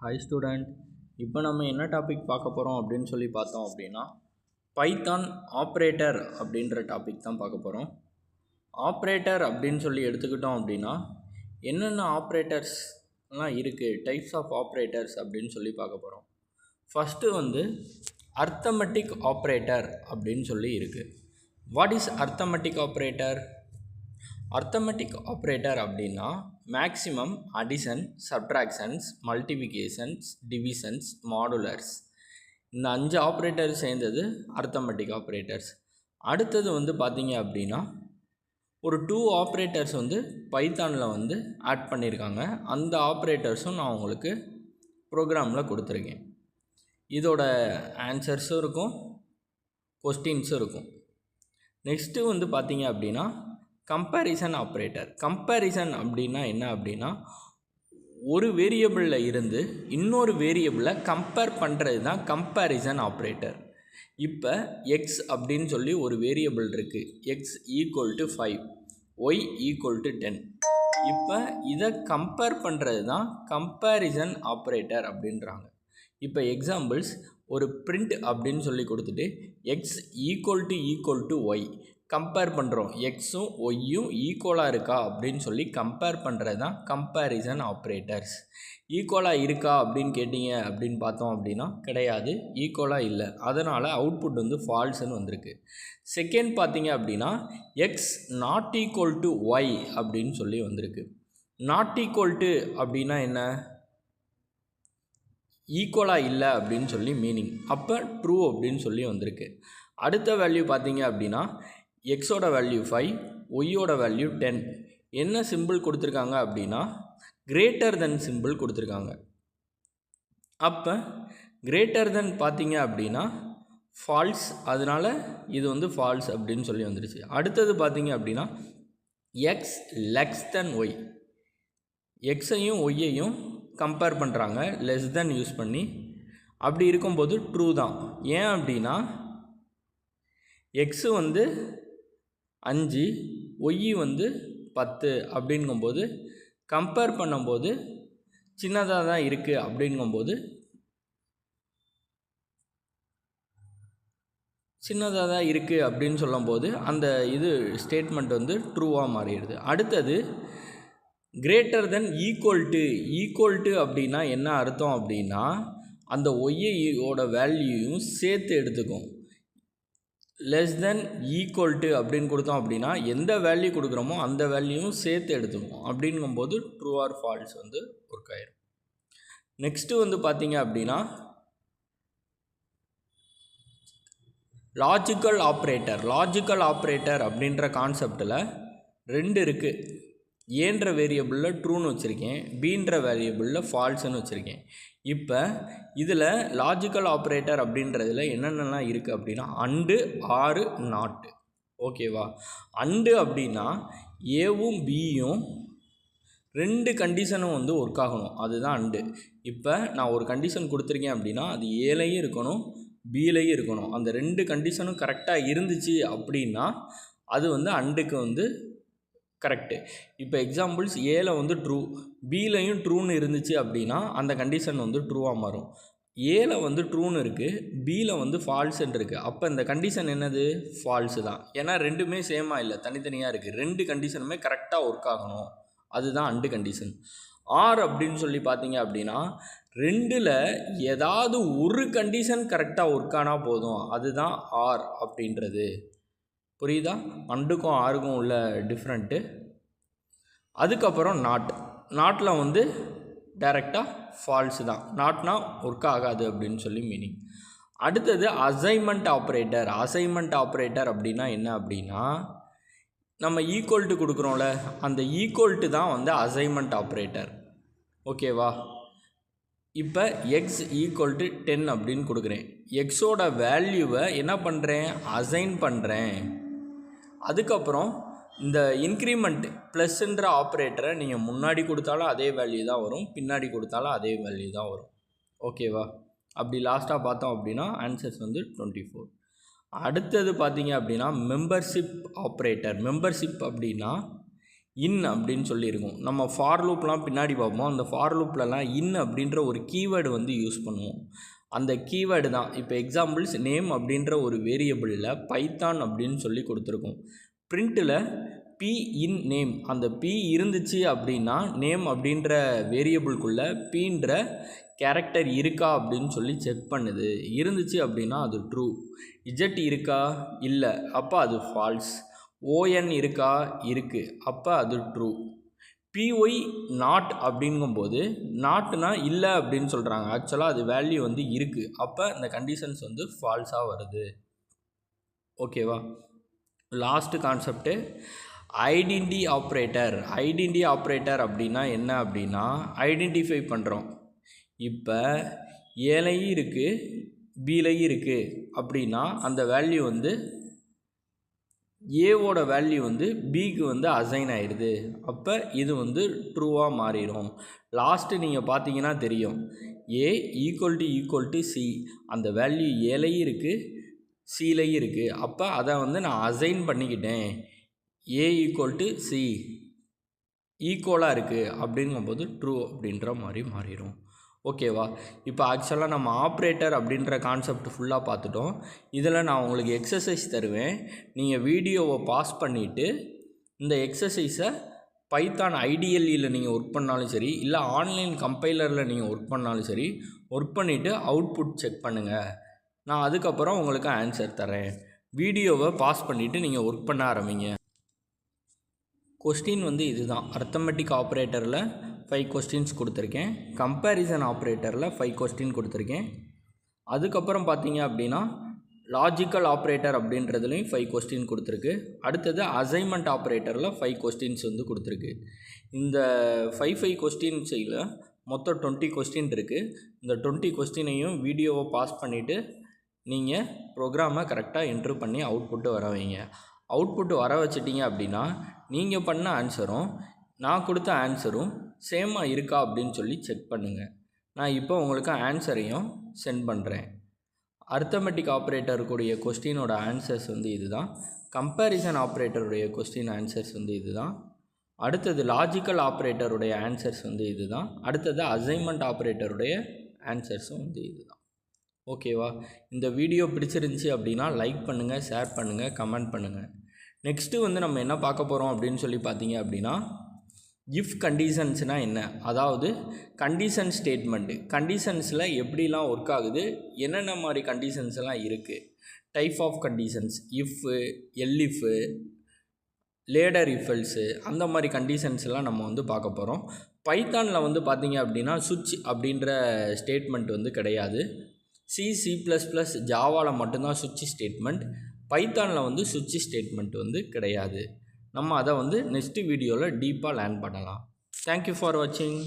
Hi student இப்போ நம்ம என்ன டாபிக் பார்க்க போகிறோம் அப்படின்னு சொல்லி பார்த்தோம் அப்படின்னா பைத்தான் ஆப்ரேட்டர் அப்படின்ற டாபிக் தான் பார்க்க போகிறோம் ஆப்ரேட்டர் அப்படின்னு சொல்லி எடுத்துக்கிட்டோம் அப்படின்னா என்னென்ன ஆப்ரேட்டர்ஸ்லாம் இருக்குது டைப்ஸ் ஆஃப் ஆப்ரேட்டர்ஸ் அப்படின்னு சொல்லி பார்க்க போகிறோம் ஃபஸ்ட்டு வந்து அர்த்தமெட்டிக் ஆப்ரேட்டர் அப்படின்னு சொல்லி இருக்குது what is arithmetic operator arithmetic operator அப்படின்னா maximum addition subtractions multiplications divisions modulars இந்த அஞ்சு ஆப்ரேட்டர் சேர்ந்தது அர்த்தமெட்டிக் ஆப்ரேட்டர்ஸ் அடுத்தது வந்து பார்த்திங்க அப்படின்னா ஒரு டூ ஆப்ரேட்டர்ஸ் வந்து பைத்தானில் வந்து ஆட் பண்ணியிருக்காங்க. அந்த ஆப்ரேட்டர்ஸும் நான் உங்களுக்கு ப்ரோக்ராமில் கொடுத்துருக்கேன். இதோட ஆன்சர்ஸும் இருக்கும் கொஸ்டின்ஸும் இருக்கும். நெக்ஸ்ட்டு வந்து பார்த்திங்க அப்படின்னா கம்பேரிசன் ஆப்ரேட்டர் கம்பேரிசன் அப்படின்னா என்ன அப்படின்னா ஒரு வேரியபிளில் இருந்து இன்னொரு வேரியபிளை கம்பேர் பண்ணுறது தான் கம்பேரிசன் ஆப்ரேட்டர் இப்போ எக்ஸ் அப்படின்னு சொல்லி ஒரு வேரியபிள் இருக்குது X equal to five Y equal to ten இப்போ இதை கம்பேர் பண்ணுறது தான் கம்பேரிசன் ஆப்ரேட்டர் அப்படின்றாங்க. இப்போ எக்ஸாம்பிள்ஸ் ஒரு பிரிண்ட் அப்படின்னு சொல்லி கொடுத்துட்டு X equal to equal to Y compare பண்ணுறோம் எக்ஸும் ஒய்யும் ஈக்குவலாக இருக்கா அப்படின்னு சொல்லி கம்பேர் பண்ணுறது தான் கம்பேரிசன் ஆப்ரேட்டர்ஸ் ஈக்குவலாக இருக்கா அப்படின்னு கேட்டிங்க அப்படின்னு பார்த்தோம் அப்படின்னா கிடையாது. ஈக்குவலாக இல்லை. அதனால் அவுட்புட் வந்து ஃபால்ஸ்னு வந்திருக்கு. செகண்ட் பார்த்தீங்க அப்படின்னா X not equal to Y அப்படின்னு சொல்லி வந்திருக்கு. நாட் ஈக்குவல் டு அப்படின்னா என்ன? ஈக்குவலாக இல்லை அப்படின்னு சொல்லி மீனிங் அப்போ ட்ரூ அப்படின்னு சொல்லி வந்திருக்கு. அடுத்த வேல்யூ பார்த்தீங்க அப்படின்னா எக்ஸோட வேல்யூ ஃபைவ் ஒய்யோட வேல்யூ டென் என்ன சிம்பிள் கொடுத்துருக்காங்க அப்படின்னா கிரேட்டர் தென் சிம்பிள் கொடுத்துருக்காங்க. அப்போ கிரேட்டர் தென் பார்த்தீங்க அப்படின்னா ஃபால்ஸ் அதனால் இது வந்து ஃபால்ஸ் அப்படின்னு சொல்லி வந்துருச்சு. அடுத்தது பார்த்தீங்க அப்படின்னா எக்ஸ் லெக்ஸ் தென் ஒய் எக்ஸையும் ஒய்யையும் கம்பேர் பண்ணுறாங்க லெஸ் தென் யூஸ் பண்ணி. அப்படி இருக்கும்போது ட்ரூ தான். ஏன் அப்படின்னா எக்ஸு வந்து அஞ்சு ஒய் வந்து பத்து அப்படிங்கும்போது கம்பேர் பண்ணும்போது சின்னதாக தான் இருக்குது அப்படிங்கும்போது சின்னதாக தான் இருக்குது அப்படின்னு சொல்லும்போது அந்த இது ஸ்டேட்மெண்ட் வந்து ட்ரூவாக மாறிடுது. அடுத்தது greater than equal to equal to அப்படின்னா என்ன அர்த்தம் அப்படின்னா அந்த ஒய்யோட வேல்யூயும் சேர்த்து எடுத்துக்கும். லெஸ் தென் ஈக்குவல் டு அப்படின்னு கொடுத்தோம் அப்படின்னா எந்த வேல்யூ கொடுக்குறோமோ அந்த வேல்யூவும் சேர்த்து எடுத்துக்கும் அப்படிங்கும்போது ட்ரூ ஆர் ஃபால்ஸ் வந்து ஒர்க் ஆயிரும். நெக்ஸ்ட்டு வந்து பார்த்தீங்க அப்படின்னா லாஜிக்கல் ஆப்ரேட்டர் லாஜிக்கல் ஆப்ரேட்டர் அப்படின்ற கான்செப்டில் ரெண்டு இருக்குது ஏன்ற வேரியபிளில் ட்ரூன்னு வச்சுருக்கேன் பீன்ற வேரியபிளில் ஃபால்ஸுன்னு வச்சுருக்கேன். இப்போ இதில் லாஜிக்கல் ஆப்ரேட்டர் அப்படின்றதுல என்னென்னலாம் இருக்குது அப்படின்னா அண்டு ஆறு நாட்டு ஓகேவா அண்டு அப்படின்னா ஏவும் பியும் ரெண்டு கண்டிஷனும் வந்து ஒர்க் ஆகணும். அதுதான் அண்டு. இப்போ நான் ஒரு கண்டிஷன் கொடுத்துருக்கேன் அப்படின்னா அது ஏலையும் இருக்கணும் பிலையும் இருக்கணும். அந்த ரெண்டு கண்டிஷனும் கரெக்டாக இருந்துச்சு அப்படின்னா அது வந்து அண்டுக்கு வந்து கரெக்டு இப்போ எக்ஸாம்பிள்ஸ் ஏல வந்து ட்ரூ பிலையும் ட்ரூன்னு இருந்துச்சு அப்படின்னா அந்த கண்டிஷன் வந்து ட்ரூவாக மாறும். ஏல வந்து ட்ரூன்னு இருக்குது பியில் வந்து ஃபால்ஸுன்னு இருக்குது அப்போ இந்த கண்டிஷன் என்னது? ஃபால்ஸு தான். ஏன்னா ரெண்டுமே சேமாக இல்லை தனித்தனியாக இருக்குது ரெண்டு கண்டிஷனுமே கரெக்டாக ஒர்க் ஆகணும். அதுதான் அண்டு கண்டிஷன். ஆர் அப்படின்னு சொல்லி பார்த்தீங்க அப்படின்னா ரெண்டில் ஏதாவது ஒரு கண்டிஷன் கரெக்டாக ஒர்க் ஆனால் போதும். அதுதான் ஆர் அப்படின்றது. புரியுதா? அண்டுக்கும் ஆறுக்கும் உள்ள டிஃப்ரெண்ட்டு அதுக்கப்புறம் நாட் நாட்டில் வந்து டைரெக்டாக ஃபால்ஸு தான். நாட்னா ஒர்க் ஆகாது அப்படின்னு சொல்லி மீனிங் அடுத்தது அசைன்மெண்ட் ஆப்ரேட்டர் அசைன்மெண்ட் ஆப்ரேட்டர் அப்படின்னா என்ன அப்படின்னா நம்ம ஈக்குவல்ட்டு கொடுக்குறோம்ல அந்த ஈக்குவல்ட்டு தான் வந்து அசைன்மெண்ட் ஆப்ரேட்டர் ஓகேவா இப்போ எக்ஸ் ஈக்குவல் டு டென் அப்படின்னு கொடுக்குறேன். எக்ஸோட வேல்யூவை என்ன பண்ணுறேன் அசைன் பண்ணுறேன் அதுக்கப்புறம் இந்த இன்க்ரிமெண்ட் ப்ளஸ்ன்ற ஆப்ரேட்டரை நீங்கள் முன்னாடி கொடுத்தாலும் அதே வேல்யூ தான் வரும். பின்னாடி கொடுத்தாலும் அதே வேல்யூ தான் வரும். ஓகேவா அப்படி லாஸ்ட்டாக பார்த்தோம் அப்படின்னா ஆன்சர்ஸ் வந்து டுவெண்ட்டி ஃபோர் அடுத்தது பார்த்தீங்க அப்படின்னா மெம்பர்ஷிப் ஆப்ரேட்டர் மெம்பர்ஷிப் அப்படின்னா இன் அப்படின்னு சொல்லியிருக்கோம். நம்ம ஃபார் லூப்லாம் பின்னாடி பார்ப்போம். அந்த ஃபார் லூப்லலாம் இன் அப்படின்ற ஒரு கீவேர்டு வந்து யூஸ் பண்ணுவோம். அந்த கீவேர்டு தான். இப்போ எக்ஸாம்பிள்ஸ் நேம் அப்படின்ற ஒரு வேரியபிளில் பைத்தான் அப்படின்னு சொல்லி கொடுத்துருக்கோம். பிரிண்ட்டில் பி இன் நேம் அந்த பி இருந்துச்சு அப்படின்னா நேம் அப்படின்ற வேரியபிள்குள்ளே பீன்ற கேரக்டர் இருக்கா அப்படின்னு சொல்லி செக் பண்ணுது. இருந்துச்சு அப்படின்னா அது ட்ரூ இஜெட் இருக்கா? இல்லை. அப்போ அது ஃபால்ஸ் ஓஎன் இருக்கா? இருக்குது அப்போ அது ட்ரூ பிஒய் நாட் அப்படிங்கும்போது நாட்னா இல்லை அப்படின்னு சொல்கிறாங்க ஆக்சுவலாக அது வேல்யூ வந்து இருக்குது அப்போ இந்த கண்டிஷன்ஸ் வந்து ஃபால்ஸாக வருது. ஓகேவா last concept identity operator identity operator அப்படின்னா என்ன அப்படின்னா ஐடென்டிஃபை பண்ணுறோம் இப்போ ஏலையும் இருக்குது பிலையும் இருக்குது அப்படின்னா அந்த வேல்யூ வந்து ஏவோட வேல்யூ வந்து பிக்கு வந்து அசைன் ஆயிடுது. அப்போ இது வந்து ட்ரூவாக மாறிடும். லாஸ்ட்டு நீங்கள் பார்த்தீங்கன்னா தெரியும். A equal to equal to C அந்த வேல்யூ ஏலையும் இருக்குது சிலையும் இருக்குது அப்போ அதை வந்து நான் அசைன் பண்ணிக்கிட்டேன். ஏ ஈக்குவல் டு சி ஈக்குவலாக இருக்குது அப்படிங்கும்போது ட்ரூ அப்படின்ற மாதிரி மாறிடும். ஓகேவா? இப்போ ஆக்சுவலாக நம்ம ஆப்ரேட்டர் அப்படின்ற கான்செப்ட் ஃபுல்லாக பார்த்துட்டோம். இதில் நான் உங்களுக்கு எக்ஸசைஸ் தருவேன். நீங்கள் வீடியோவை பாஸ் பண்ணிவிட்டு இந்த எக்ஸசைஸை பைத்தான் ஐடிஎல்இயில் நீங்கள் ஒர்க் பண்ணாலும் சரி இல்லை ஆன்லைன் கம்பைலரில் நீங்கள் ஒர்க் பண்ணாலும் சரி ஒர்க் பண்ணிவிட்டு அவுட்புட் செக் பண்ணுங்கள் நான் அதுக்கப்புறம் உங்களுக்கு ஆன்சர் தரேன் வீடியோவை பாஸ் பண்ணிவிட்டு நீங்கள் ஒர்க் பண்ண ஆரம்பிங்க. கொஸ்டின் வந்து இதுதான். அர்த்தமெட்டிக் ஆப்ரேட்டரில் ஃபைவ் கொஸ்டின்ஸ் கொடுத்துருக்கேன். கம்பேரிசன் ஆப்ரேட்டரில் ஃபைவ் கொஸ்டின் கொடுத்துருக்கேன். அதுக்கப்புறம் பார்த்தீங்க அப்படின்னா லாஜிக்கல் ஆப்ரேட்டர் அப்படின்றதுலையும் ஃபைவ் கொஸ்டின் கொடுத்துருக்கு. அடுத்தது அசைன்மெண்ட் ஆப்ரேட்டரில் ஃபைவ் கொஸ்டின்ஸ் வந்து கொடுத்துருக்கு. இந்த ஃபைவ் ஃபைவ் கொஸ்டின்ஸில் மொத்தம் டுவெண்ட்டி கொஸ்டின் இருக்குது இந்த டுவெண்ட்டி கொஸ்டினையும் வீடியோவை பாஸ் பண்ணிவிட்டு நீங்கள் ப்ரோக்ராமை கரெக்டாக என்ட்ரு பண்ணி அவுட்புட்டு வர வைங்க. அவுட்புட்டு வர வச்சிட்டிங்க அப்படின்னா நீங்கள் பண்ண ஆன்சரும் நான் கொடுத்த ஆன்சரும் சேமாக இருக்கா அப்படின்னு சொல்லி செக் பண்ணுங்கள் நான் இப்போ உங்களுக்கு ஆன்சரையும் சென்ட் பண்ணுறேன் அர்த்தமெட்டிக் ஆப்ரேட்டருக்குடைய கொஸ்டினோட ஆன்சர்ஸ் வந்து இதுதான். கம்பேரிசன் ஆப்ரேட்டருடைய கொஸ்டின் ஆன்சர்ஸ் வந்து இதுதான். அடுத்தது லாஜிக்கல் ஆப்ரேட்டருடைய ஆன்சர்ஸ் வந்து இதுதான். அடுத்தது அசைன்மெண்ட் ஆப்ரேட்டருடைய ஆன்சர்ஸும் வந்து இதுதான். ஓகேவா இந்த வீடியோ பிடிச்சிருந்துச்சி அப்படின்னா லைக் பண்ணுங்கள் ஷேர் பண்ணுங்கள் கமெண்ட் பண்ணுங்கள் நெக்ஸ்ட்டு வந்து நம்ம என்ன பார்க்க போகிறோம் அப்படின்னு சொல்லி பார்த்தீங்க அப்படின்னா இஃப் கண்டிஷன்ஸ்னால் என்ன? அதாவது கண்டிஷன் ஸ்டேட்மெண்ட்டு கண்டிஷன்ஸில் எப்படிலாம் ஒர்க் ஆகுது? என்னென்ன மாதிரி கண்டிஷன்ஸ் எல்லாம் இருக்குது type of conditions if elif ladder if else அந்த மாதிரி கண்டிஷன்ஸ் எல்லாம் நம்ம வந்து பார்க்க போகிறோம் பைத்தானில் வந்து பார்த்தீங்க அப்படின்னா சுவிட்ச் அப்படின்ற ஸ்டேட்மெண்ட் வந்து கிடையாது. சி சி ப்ளஸ் ப்ளஸ் ஜாவாவில் மட்டும்தான் சுவிட்ச் ஸ்டேட்மெண்ட் பைத்தானில் வந்து சுவிட்ச் ஸ்டேட்மெண்ட் வந்து கிடையாது. நம்ம அதை வந்து நெக்ஸ்ட் வீடியோவில் டீப்பாக லேர்ன் பண்ணலாம். தேங்க்யூ ஃபார் வாட்சிங்